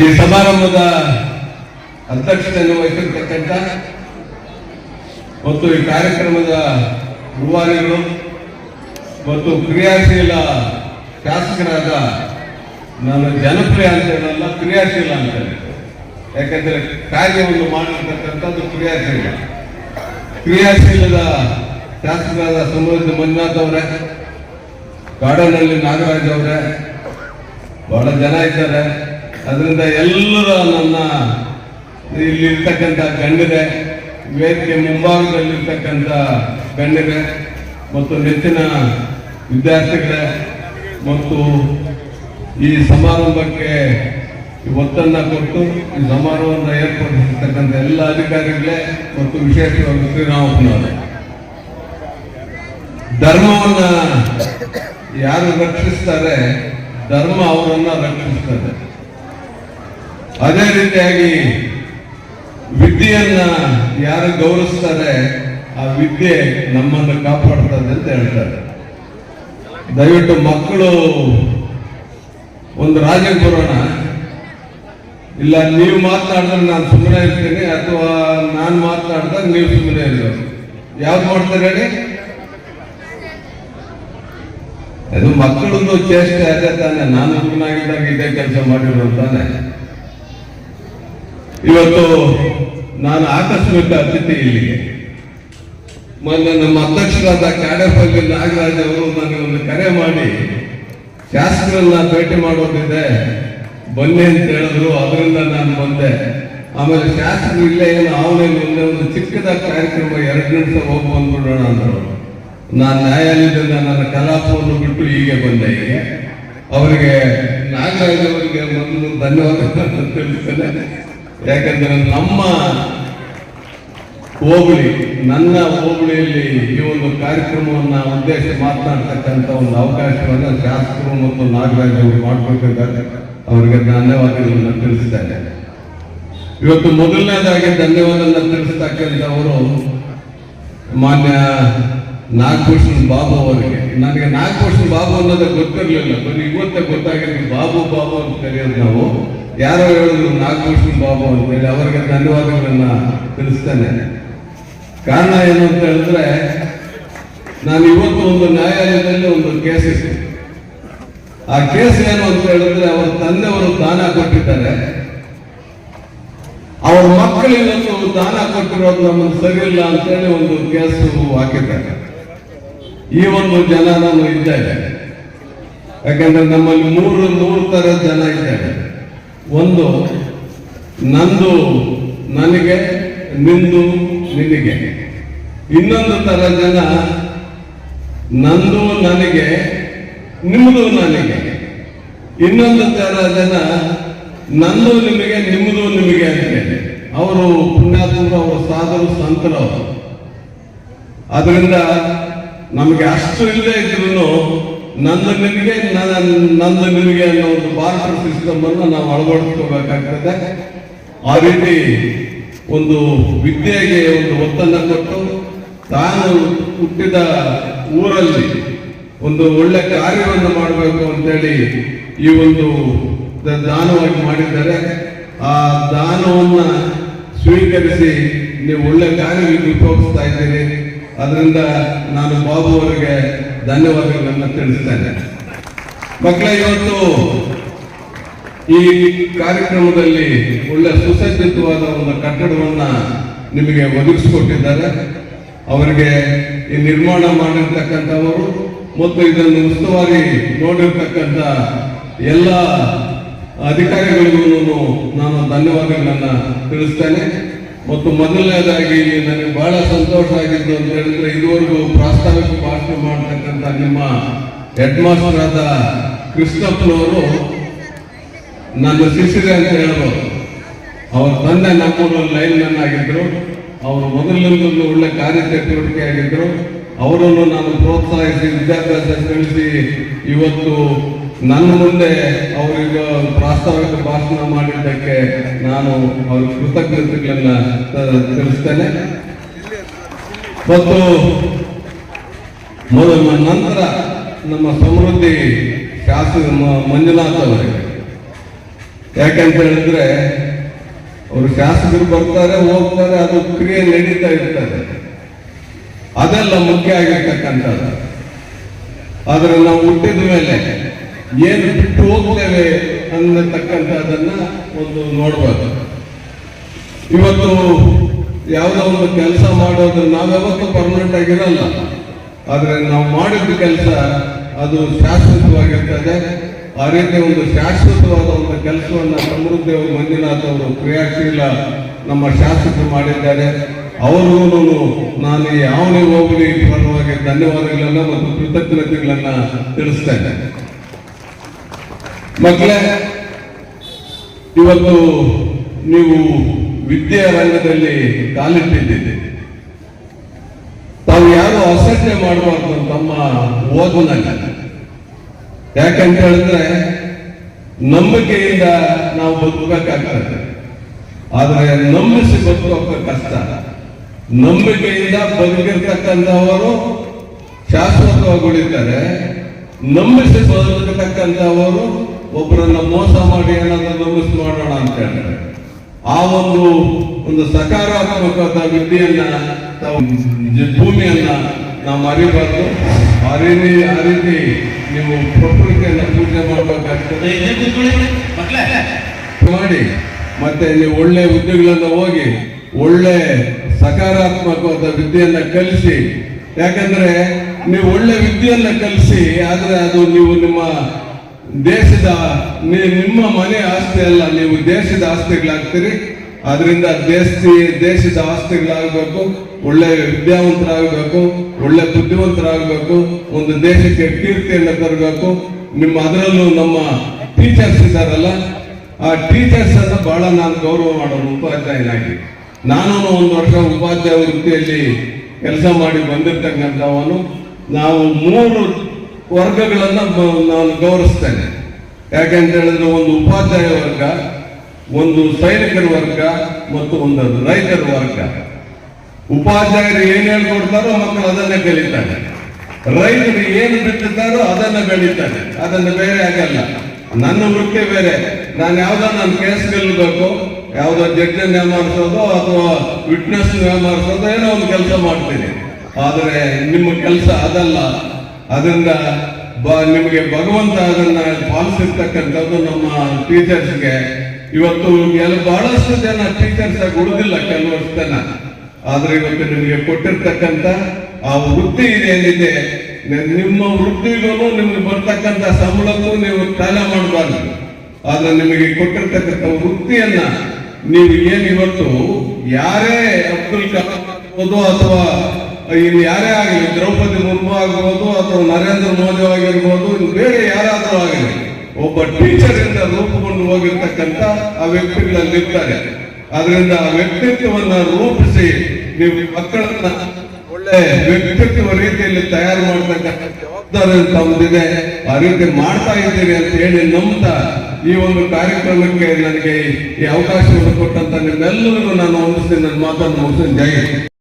ಈ ಸಮಾರಂಭದ ಅಧ್ಯಕ್ಷತೆಯನ್ನು ವಹಿಸಿರ್ತಕ್ಕಂಥ ಮತ್ತು ಈ ಕಾರ್ಯಕ್ರಮದ ರೂವಾರಿಗಳು ಮತ್ತು ಕ್ರಿಯಾಶೀಲ ಶಾಸಕರಾದ ನಾನು ಜನಪ್ರಿಯ ಅಂತ ಹೇಳಲ್ಲ, ಕ್ರಿಯಾಶೀಲ ಅಂತ ಹೇಳಿ ಯಾಕಂದ್ರೆ ಕಾರ್ಯವನ್ನು ಮಾಡಿರ್ತಕ್ಕಂಥದ್ದು ಕ್ರಿಯಾಶೀಲ. ಕ್ರಿಯಾಶೀಲದ ಶಾಸಕರಾದ ಸಮೃದ್ಧ ಮಂಜುನಾಥ್ ಅವರೇ ಕಾಡನಲ್ಲಿ ನಾಗರಾಜ್ ಅವರೇ, ಬಹಳ ಜನ ಇದ್ದಾರೆ. ಅದರಿಂದ ಎಲ್ಲರ ನನ್ನ ಇಲ್ಲಿರ್ತಕ್ಕಂಥ ಗಣ್ಯರೇ, ವೇದಿಕೆ ಮುಂಭಾಗದಲ್ಲಿರ್ತಕ್ಕಂಥ ಗಣ್ಯರೇ ಮತ್ತು ನೆಚ್ಚಿನ ವಿದ್ಯಾರ್ಥಿಗಳೇ ಮತ್ತು ಈ ಸಮಾರಂಭಕ್ಕೆ ಒತ್ತನ್ನು ಕೊಟ್ಟು ಈ ಸಮಾರಂಭವನ್ನು ಏರ್ಪಡಿಸಿರ್ತಕ್ಕಂಥ ಎಲ್ಲ ಅಧಿಕಾರಿಗಳೇ ಮತ್ತು ವಿಶೇಷವಾಗಿ ಶ್ರೀರಾಮಪ್ಪನವರು. ಧರ್ಮವನ್ನು ಯಾರು ರಕ್ಷಿಸ್ತಾರೆ, ಧರ್ಮ ಅವರನ್ನು ರಕ್ಷಿಸ್ತದೆ ಅದೇ ರೀತಿಯಾಗಿ ವಿದ್ಯೆಯನ್ನ ಯಾರು ಗೌರವಿಸ್ತಾರೆ, ಆ ವಿದ್ಯೆ ನಮ್ಮನ್ನು ಕಾಪಾಡ್ತದೆ ಅಂತ ಹೇಳ್ತಾರೆ. ದಯವಿಟ್ಟು ಮಕ್ಕಳು ಒಂದು ರಾಜ್ಯಕ್ಕೆ ಬರೋಣ ಇಲ್ಲ, ನೀವು ಮಾತನಾಡಿದ್ರೆ ನಾನು ಸುಮ್ಮನೆ ಇರ್ತೀನಿ, ಅಥವಾ ನಾನು ಮಾತನಾಡಿದಾಗ ನೀವು ಸುಮ್ಮನೆ ಇರ್ಬೇಕು ಯಾವ್ದು ಮಾಡ್ತಾರೆ ಹೇಳಿ? ಅದು ಮಕ್ಕಳೊಂದು ಚೇಷ್ಟೆ ಅದೇ ತಾನೆ, ನಾನು ಸುಮ್ಮನಾಗಿದ್ದಾಗ ಇದೇ ಕೆಲಸ ಮಾಡಿರೋದು ತಾನೆ. ಇವತ್ತು ನಾನು ಆಕಸ್ಮಿಕ ಅತಿಥಿ ಇಲ್ಲಿಗೆ. ಮೊನ್ನೆ ನಮ್ಮ ಅಧ್ಯಕ್ಷರಾದ ಕಾಡೇಪಲ್ಲಿ ನಾಗರಾಜ್ ಅವರು ನನಗೆ ಒಂದು ಕರೆ ಮಾಡಿ, ಶಾಸಕರನ್ನ ಭೇಟಿ ಮಾಡೋದಿದೆ, ಬನ್ನಿ ಅಂತ ಹೇಳಿದ್ರು. ಅದರಿಂದ ನಾನು ಬಂದೆ. ಆಮೇಲೆ ಶಾಸಕರು ಇಲ್ಲೇ ಏನು, ಅವನೇ ಇಲ್ಲ ಒಂದು ಚಿಕ್ಕದ ಕಾರ್ಯಕ್ರಮ ಎರಡು ನಿಮಿಷ ಹೋಗಿ ಬಂದ್ಬಿಡೋಣ ಅಂದರು. ನಾನು ನ್ಯಾಯಾಲಯದಿಂದ ನನ್ನ ಕಲಾಪವನ್ನು ಬಿಟ್ಟು ಹೀಗೆ ಬಂದೆ. ಹೀಗೆ ಅವರಿಗೆ ನಾಗರಾಜ್ ಅವರಿಗೆ ಮೊದಲು ಧನ್ಯವಾದಗಳನ್ನು ತಿಳಿಸ್ತೇನೆ. ಯಾಕಂದ್ರೆ ನಮ್ಮ ಹೋಬಳಿ, ನನ್ನ ಹೋಬಳಿಯಲ್ಲಿ ಈ ಒಂದು ಕಾರ್ಯಕ್ರಮವನ್ನ ಉದ್ದೇಶ ಮಾತನಾಡ್ತಕ್ಕಂಥ ಒಂದು ಅವಕಾಶವನ್ನು ಶಾಸಕರು ಮತ್ತು ನಾಗರಾಜ್ ಅವರು ಮಾಡ್ಕೊಟ್ಟಿದ್ದಾರೆ ಅವರಿಗೆ ಧನ್ಯವಾದಗಳನ್ನು ತಿಳಿಸಿದ್ದಾರೆ ಇವತ್ತು ಮೊದಲನೇದಾಗಿ ಧನ್ಯವಾದವನ್ನು ತಿಳಿಸ್ತಕ್ಕಂಥವರು ಮಾನ್ಯ ನಾಗಭೂಷಣ್ ಬಾಬು ಅವರಿಗೆ. ನನಗೆ ನಾಗಭೂಷಣ್ ಬಾಬು ಅನ್ನೋದೇ ಗೊತ್ತಿರಲಿಲ್ಲ. ಬನ್ನಿ, ಇವತ್ತೇ ಗೊತ್ತಾಗಿದೆ ಬಾಬು ಬಾಬು ಅಂತ ಕರೆಯೋದು ನಾವು. ಯಾರೋ ಹೇಳಿದ್ರು ನಾಗಭೂಷಣ್ ಬಾಬು ಅಂತ ಹೇಳಿ ಅವರಿಗೆ ಧನ್ಯವಾದಗಳನ್ನು ತಿಳಿಸ್ತೇನೆ. ಕಾರಣ ಏನು ಅಂತ ಹೇಳಿದ್ರೆ, ನಾನು ಇವತ್ತು ಒಂದು ನ್ಯಾಯಾಲಯದಲ್ಲಿ ಒಂದು ಕೇಸ್ ಇತ್ತು. ಆ ಕೇಸ್ ಏನು ಅಂತ ಹೇಳಿದ್ರೆ, ಅವರ ತಂದೆಯವರು ದಾನ ಕೊಟ್ಟಿದ್ದಾರೆ. ಅವ್ರ ಮಕ್ಕಳಿಗೆ ಒಂದು ದಾನ ಕೊಟ್ಟಿರೋದು ನಮ್ಮನ್ನು ಸರಿ ಇಲ್ಲ ಅಂತೇಳಿ ಒಂದು ಕೇಸು ಹಾಕಿದ್ದಾರೆ. ಈ ಒಂದು ಜನ ನಾನು ಇದ್ದೇನೆ. ಯಾಕಂದ್ರೆ ನಮ್ಮಲ್ಲಿ ಮೂರು ನೂರು ತರ ಜನ ಇದ್ದಾರೆ ಒಂದು, ನಂದು, ನನಗೆ, ನಿಂದು, ನಿನಗೆ. ಇನ್ನೊಂದು ತರ ಜನ, ನಂದು ನನಗೆ ನಿಮ್ಮದು ನನಗೆ. ಇನ್ನೊಂದು ತರ ಜನ, ನಂದು ನಿಮಗೆ ನಿಮ್ಮದು ನಿಮಗೆ ಅಂತ. ಅವರು ಪುಣ್ಯಾತ್ಮರು, ಅವರು ಸಾಧರು, ಸಂತರು ಅದರಿಂದ ನಮಗೆ ಅಷ್ಟು ಇಲ್ಲದೆ ಇದ್ರು ನಂದು ನನ್ನ- ನಂದು ನಿನಗೆ ಅನ್ನೋ ಒಂದು ಬಾರ್ಟರ್ ಸಿಸ್ಟಮ್ ಅನ್ನು ನಾವು ಅಳವಡಿಸ್ಕೋಬೇಕಾಗ್ತದೆ. ಆ ರೀತಿ ಒಂದು ವಿದ್ಯೆಗೆ ಒಂದು ಒತ್ತನ್ನು ಕೊಟ್ಟು ತಾನು ಹುಟ್ಟಿದ ಊರಲ್ಲಿ ಒಂದು ಒಳ್ಳೆ ಕಾರ್ಯವನ್ನು ಮಾಡಬೇಕು ಅಂತೇಳಿ ಈ ಒಂದು ದಾನವಾಗಿ ಮಾಡಿದ್ದಾರೆ. ಆ ದಾನವನ್ನು ಸ್ವೀಕರಿಸಿ ನೀವು ಒಳ್ಳೆ ಕಾರ್ಯವನ್ನು ಉಪಯೋಗಿಸ್ತಾ ಇದ್ದೀರಿ. ಅದರಿಂದ ನಾನು ಬಾಬು ಅವರಿಗೆ ಧನ್ಯವಾದಗಳನ್ನು ತಿಳಿಸ್ತೇನೆ. ಮಕ್ಕಳ, ಇವತ್ತು ಈ ಕಾರ್ಯಕ್ರಮದಲ್ಲಿ ಒಳ್ಳೆ ಸುಸಜ್ಜಿತವಾದ ಒಂದು ಕಟ್ಟಡವನ್ನ ನಿಮಗೆ ಒದಗಿಸಿಕೊಟ್ಟಿದ್ದಾರೆ. ಅವರಿಗೆ ಈ ನಿರ್ಮಾಣ ಮಾಡಿರ್ತಕ್ಕಂಥವರು ಮತ್ತು ಇದನ್ನು ಉಸ್ತುವಾರಿ ನೋಡಿರ್ತಕ್ಕಂಥ ಎಲ್ಲ ಅಧಿಕಾರಿಗಳಿಗೂ ನಾನು ಧನ್ಯವಾದಗಳನ್ನು ತಿಳಿಸ್ತೇನೆ. ಮತ್ತು ಮೊದಲನೇದಾಗಿ ನನಗೆ ಬಹಳ ಸಂತೋಷ ಆಗಿದ್ದು ಅಂತ ಹೇಳಿದ್ರೆ ಇದುವರೆಗೂ ಪ್ರಾಸ್ತಾವಿಕ ಭಾಷಣ ಮಾಡತಕ್ಕಂಥ ನಿಮ್ಮ ಹೆಡ್ ಮಾಸ್ಟರ್ ಆದ ಕೃಷ್ಣಪ್ಪನವರು ನನ್ನ ಶಿಷ್ಯರೇ ಅಂತ ಹೇಳ್ಬೋದು. ಅವರ ತಂದೆ ನಮ್ಮೂರಲ್ಲಿ ಲೈನ್ ಮ್ಯಾನ್ ಆಗಿದ್ರು. ಅವರು ಮೊದಲಿನಿಂದಲೂ ಒಳ್ಳೆ ಕಾರ್ಯಚಟುವಟಿಕೆ ಆಗಿದ್ರು. ಅವರನ್ನು ನಾನು ಪ್ರೋತ್ಸಾಹಿಸಿ, ವಿದ್ಯಾಭ್ಯಾಸ ಕಳಿಸಿ ಇವತ್ತು ನನ್ನ ಮುಂದೆ ಅವರಿಗೆ ಪ್ರಾಸ್ತಾವಿಕ ಭಾಷಣ ಮಾಡಿದ್ದಕ್ಕೆ ನಾನು ಅವ್ರ ಕೃತಜ್ಞತೆಗಳನ್ನ ತಿಳಿಸ್ತೇನೆ. ಮತ್ತು ಮೊದಲ ನಂತರ ನಮ್ಮ ಸಮೃದ್ಧಿ ಶಾಸಕ ಮಂಜುನಾಥ್ ಅವರಿಗೆ. ಯಾಕೆಂತ ಹೇಳಿದ್ರೆ, ಅವರು ಶಾಸಕರು ಬರ್ತಾರೆ, ಹೋಗ್ತಾರೆ, ಅದು ಕ್ರಿಯೆ ನಡೀತಾ ಇರ್ತದೆ. ಅದೆಲ್ಲ ಮುಖ್ಯ ಆಗಿರ್ತಕ್ಕಂಥದ್ದು. ಆದರೆ ನಾವು ಹುಟ್ಟಿದ ಮೇಲೆ ಏನು ಬಿಟ್ಟು ಹೋಗ್ತೇವೆ ಅನ್ನತಕ್ಕಂಥದ್ದನ್ನ ಒಂದು ನೋಡ್ಬೋದು. ಇವತ್ತು ಯಾವುದೋ ಒಂದು ಕೆಲಸ ಮಾಡೋದು ನಾವ್ಯಾವತ್ತೂ ಪರ್ಮನೆಂಟ್ ಆಗಿರಲ್ಲ. ಆದರೆ ನಾವು ಮಾಡಿದ ಕೆಲಸ ಅದು ಶಾಶ್ವತವಾಗಿರ್ತದೆ. ಆ ರೀತಿ ಒಂದು ಶಾಶ್ವತವಾದ ಒಂದು ಕೆಲಸವನ್ನ ಸಮೃದ್ಧಿ ಅವರು ಮಂಜುನಾಥ್ ಅವರು ಕ್ರಿಯಾಶೀಲ ನಮ್ಮ ಶಾಸಕರು ಮಾಡಿದ್ದಾರೆ. ಅವರೂ ನಾನು ಯಾವನೇ ಹೋಗಲಿ ಪರವಾಗಿ ಧನ್ಯವಾದಗಳನ್ನ ಮತ್ತು ಕೃತಜ್ಞತೆಗಳನ್ನ ತಿಳಿಸ್ತೇನೆ. ಮಕ್ಕಳೇ ಇವತ್ತು ನೀವು ವಿದ್ಯೆಯ ರಂಗದಲ್ಲಿ ಕಾಲಿಟ್ಟಿದ್ದೀರಿ. ತಾವು ಯಾರು ಅಸಡ್ಡೆ ಮಾಡಬಾರ್ದು ತಮ್ಮ ಓದಿನಲ್ಲಿ? ಯಾಕಂತ ಹೇಳಿದ್ರೆ, ನಂಬಿಕೆಯಿಂದ ನಾವು ಬದುಕಬೇಕಾಗ್ತದೆ. ಆದರೆ ನಂಬಿಸಿ ಬದುಕೋಕೆ ಕಷ್ಟ. ನಂಬಿಕೆಯಿಂದ ಬದುಕಿರ್ತಕ್ಕಂಥವರು ಶಾಶ್ವತವಾಗಿ ಉಳಿತಾರೆ. ನಂಬಿಸಿ ಬದುಕತಕ್ಕಂಥವರು ಒಬ್ಬರನ್ನ ಮೋಸ ಮಾಡಿ ಏನಾದ್ರೂ ನಂಬಿಸಿ ಮಾಡೋಣ ಅಂತ ಹೇಳ್ತಾರೆ. ಆ ಒಂದು ಒಂದು ಸಕಾರಾತ್ಮಕವಾದ ವಿದ್ಯೆಯನ್ನ ತಾವು ಭೂಮಿಯನ್ನ ನಾವು ಅರಿಬಾರ್ದು. ಆ ರೀತಿ ಆ ರೀತಿ ನೀವು ಪ್ರಕೃತಿಯನ್ನ ಪೂಜೆ ಮಾಡಬೇಕಾಗ್ತದೆ. ಮಾಡಿ, ಮತ್ತೆ ನೀವು ಒಳ್ಳೆ ಉದ್ಯೋಗಗಳನ್ನ ಹೋಗಿ ಒಳ್ಳೆ ಸಕಾರಾತ್ಮಕವಾದ ವಿದ್ಯೆಯನ್ನ ಕಲಿಸಿ. ಯಾಕಂದ್ರೆ ನೀವು ಒಳ್ಳೆ ವಿದ್ಯೆಯನ್ನ ಕಲಿಸಿ, ಆದ್ರೆ ಅದು ನೀವು ನಿಮ್ಮ ದೇಶದ ನಿಮ್ಮ ಮನೆ ಆಸ್ತಿ ಅಲ್ಲ, ನೀವು ದೇಶದ ಆಸ್ತಿಗಳಾಗ್ತೀರಿ. ಅದರಿಂದ ದೇಶ, ದೇಶದ ಆಸ್ತಿಗಳಾಗಬೇಕು, ಒಳ್ಳೆ ವಿದ್ಯಾವಂತರಾಗಬೇಕು, ಒಳ್ಳೆ ಬುದ್ಧಿವಂತರಾಗಬೇಕು, ಒಂದು ದೇಶಕ್ಕೆ ಕೀರ್ತಿಯನ್ನು ತರಬೇಕು. ನಿಮ್ಮ ಅದರಲ್ಲೂ ನಮ್ಮ ಟೀಚರ್ಸ್ ಇದ್ದಾರಲ್ಲ, ಆ ಟೀಚರ್ಸ್ ಅನ್ನ ಬಹಳ ನಾನು ಗೌರವ ಮಾಡೋನು ಉಪಾಧ್ಯಾಯನಾಗಿ ನಾನು ಒಂದು ವರ್ಷ ಉಪಾಧ್ಯಾಯ ವೃತ್ತಿಯಲ್ಲಿ ಕೆಲಸ ಮಾಡಿ ಬಂದಿರ್ತಕ್ಕಂಥವನು. ನಾವು ಮೂರು ವರ್ಗಗಳನ್ನ ನಾನು ಗೌರವಿಸ್ತೇನೆ. ಯಾಕೆಂತ ಹೇಳಿದ್ರೆ ಒಂದು ಉಪಾಧ್ಯಾಯ ವರ್ಗ, ಒಂದು ಸೈನಿಕರ ವರ್ಗ ಮತ್ತು ಒಂದು ರೈತರ ವರ್ಗ. ಉಪಾಧ್ಯಾಯರು ಏನು ಹೇಳ್ಕೊಡ್ತಾರೋ ಮಕ್ಕಳು ಅದನ್ನೇ ಕಲಿತಾರೆ ರೈತರು ಏನು ಬಿಟ್ಟಿದ್ದಾರೋ ಅದನ್ನೇ ಬೆಳೀತಾರೆ. ಅದನ್ನ ಬೇರೆ ಆಗಲ್ಲ ನನ್ನ ವೃತ್ತಿ ಬೇರೆ. ನಾನು ಯಾವ್ದೋ ನನ್ನ ಕೇಸ್ ಗೆಲ್ಲಬೇಕು ಯಾವುದೋ ಜಡ್ಜ್ ನ್ಯಾಯಮಾರಿಸೋದು ಅಥವಾ ವಿಟ್ನೆಸ್ ನ್ಯಾಯಮಾರಿಸೋದು ಏನೋ ಒಂದು ಕೆಲಸ ಮಾಡ್ತೀನಿ. ಆದರೆ ನಿಮ್ಮ ಕೆಲಸ ಅದಲ್ಲ. ಬ, ನಿಮಗೆ ಭಗವಂತ ಅದನ್ನ ಪಾಲಿಸಿರ್ತಕ್ಕಂಥದ್ದು ನಮ್ಮ ಟೀಚರ್ಸ್ಗೆ. ಇವತ್ತು ಎಲ್ಲ ಬಹಳಷ್ಟು ಜನ ಟೀಚರ್ಸ್ ಆಗಿ ಉಳಿದಿಲ್ಲ ಕೆಲವಷ್ಟು ಜನ. ಆದ್ರೆ ಇವತ್ತು ನಿಮಗೆ ಕೊಟ್ಟಿರ್ತಕ್ಕಂಥ ಆ ವೃತ್ತಿ ಏನಿದೆ ನಿಮ್ಮ ವೃತ್ತಿಗೂ ನಿಮ್ಗೆ ಬರ್ತಕ್ಕಂಥ ಸಂಬಳಕ್ಕೂ ನೀವು ತಾಲ ಮಾಡಬಾರ್ದು. ಆದ್ರೆ ನಿಮಗೆ ಕೊಟ್ಟಿರ್ತಕ್ಕಂಥ ವೃತ್ತಿಯನ್ನ ನೀವು ಏನಿವತ್ತು ಯಾರೇ ಅಬ್ದುಲ್ ಕಲಾಂ ಅಥವಾ ಇನ್ನು ಯಾರೇ ಆಗಲಿ, ದ್ರೌಪದಿ ಮುರ್ಮು ಆಗಿರ್ಬೋದು ಅಥವಾ ನರೇಂದ್ರ ಮೋದಿ ಆಗಿರ್ಬೋದು, ಇನ್ನು ಬೇರೆ ಯಾರಾದರೂ ಆಗಲಿ, ಒಬ್ಬ ಟೀಚರ್ ಇಂದ ರೂಪುಗೊಂಡು ಹೋಗಿರ್ತಕ್ಕಂಥ ಆ ವ್ಯಕ್ತಿಗಳಲ್ಲಿ ಇರ್ತಾರೆ ಅದರಿಂದ ಆ ವ್ಯಕ್ತಿತ್ವವನ್ನ ರೂಪಿಸಿ ನೀವು ಮಕ್ಕಳನ್ನ ಒಳ್ಳೆ ವ್ಯಕ್ತಿತ್ವ ರೀತಿಯಲ್ಲಿ ತಯಾರು ಮಾಡ್ತಕ್ಕಂಥ ಜವಾಬ್ದಾರಿ ತಮ್ಮದಿದೆ ಆ ರೀತಿ ಮಾಡ್ತಾ ಇದ್ದೀರಿ ಅಂತ ಹೇಳಿ ನಂಬ್ತಾ ಈ ಒಂದು ಕಾರ್ಯಕ್ರಮಕ್ಕೆ ನನಗೆ ಈ ಅವಕಾಶವನ್ನು ಕೊಟ್ಟಂತ ನಿಮ್ಮೆಲ್ಲರಿಗೂ ನಾನು ವಂದಿಸ್ತೀನಿ ನನ್ನ ಮಾತನ್ನು ಮುಗಿಸ್ತೀನಿ. ಜೈ.